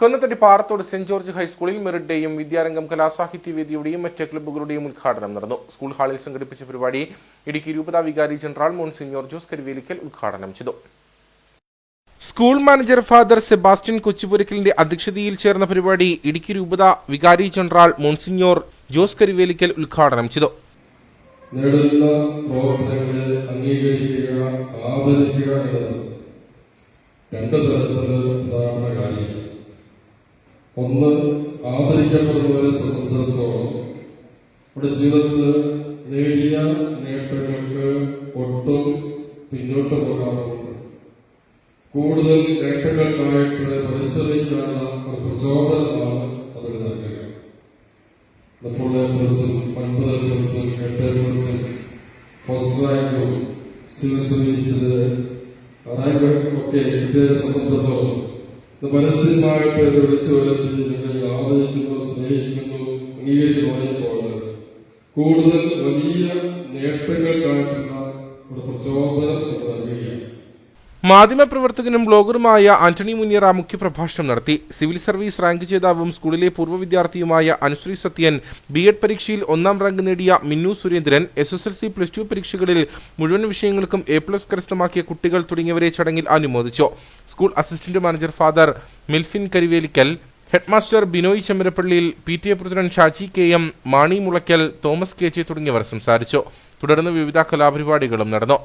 Konnathady Parathodu saint George ഹൈസ്കൂളിൽ മെറിഡ് ഡേയും വിദ്യാരംഗം കലാസാഹിത്യ വേദിയുടെയും മറ്റ് ക്ലബ്ബുകളുടെയും ഉദ്ഘാടനം നടന്നു. സ്കൂൾ ഹാളിൽ സംഘടിപ്പിച്ച പരിപാടി ഇടുക്കി രൂപതാ വികാരി ജനറൽ മോൺസിഞ്ഞോർ ജോസ് കരുവേലിക്കൽ ഉദ്ഘാടനം ചെയ്തു. സ്കൂൾ മാനേജർ ഫാദർ സെബാസ്റ്റ്യൻ കൊച്ചുപുരക്കലിന്റെ അധ്യക്ഷതയിൽ ചേർന്ന പരിപാടി ഇടുക്കി രൂപത വികാരി ജനറൽ മോൺസിഞ്ഞോർ ജോസ് കരുവേലിക്കൽ ഉദ്ഘാടനം ചെയ്തു. രണ്ട് തരത്തിലുള്ള കാര്യങ്ങൾ ഒന്ന് ആദരിക്കപ്പെടുന്നവരെ സംബന്ധിച്ചിടത്തോളം നമ്മുടെ ജീവിതത്തിൽ നേടിയ നേട്ടങ്ങൾക്ക് ഒട്ടും പിന്നോട്ട് പോകാറുണ്ട് കൂടുതൽ നേട്ടങ്ങൾക്കായിട്ട് പരിശ്രമിക്കാനുള്ള ഒരു പ്രചോദനമാണ് അവർ നൽകുക ഇപ്പോൾ ദിവസം ഒൻപത് ദിവസം എട്ട് ദിവസം ഫസ്റ്റ് റാങ്കും സിവിൽ സർവീസിൽ റാങ്ക് ഒക്കെ ഇന്ത്യയെ സംബന്ധിച്ചിടത്തോളം പരസ്യമായിട്ട് വിളിച്ചു നിങ്ങളെ ആദരിക്കുന്നു സ്നേഹിക്കുന്നു അംഗീകരിക്കുന്നു കൂടുതൽ വലിയ നേട്ടങ്ങൾക്കായിട്ടുള്ള ഒരു പ്രചോദനം മാധ്യമപ്രവർത്തകനും ബ്ലോഗറുമായ ആന്റണി മുനിയറ മുഖ്യപ്രഭാഷണം നടത്തി. സിവിൽ സർവീസ് റാങ്ക് ജേതാവും സ്കൂളിലെ പൂർവ വിദ്യാർത്ഥിയുമായ അനുശ്രീ സത്യൻ ബി എഡ് പരീക്ഷയിൽ ഒന്നാം റാങ്ക് നേടിയ Minnu Surendran S S L C plus two പരീക്ഷകളിൽ മുഴുവൻ വിഷയങ്ങൾക്കും എ പ്ലസ് കരസ്ഥമാക്കിയ കുട്ടികൾ തുടങ്ങിയവരെ ചടങ്ങിൽ അനുമോദിച്ചു. School assistant manager father Milfin Karivelikkal headmaster Binoy ചെമ്മരപ്പള്ളിയിൽ P T A president Shaji K M Mani Mulaykkal Thomas K J തുടങ്ങിയവർ സംസാരിച്ചു. തുടർന്ന് വിവിധ കലാപരിപാടികളും നടന്നു.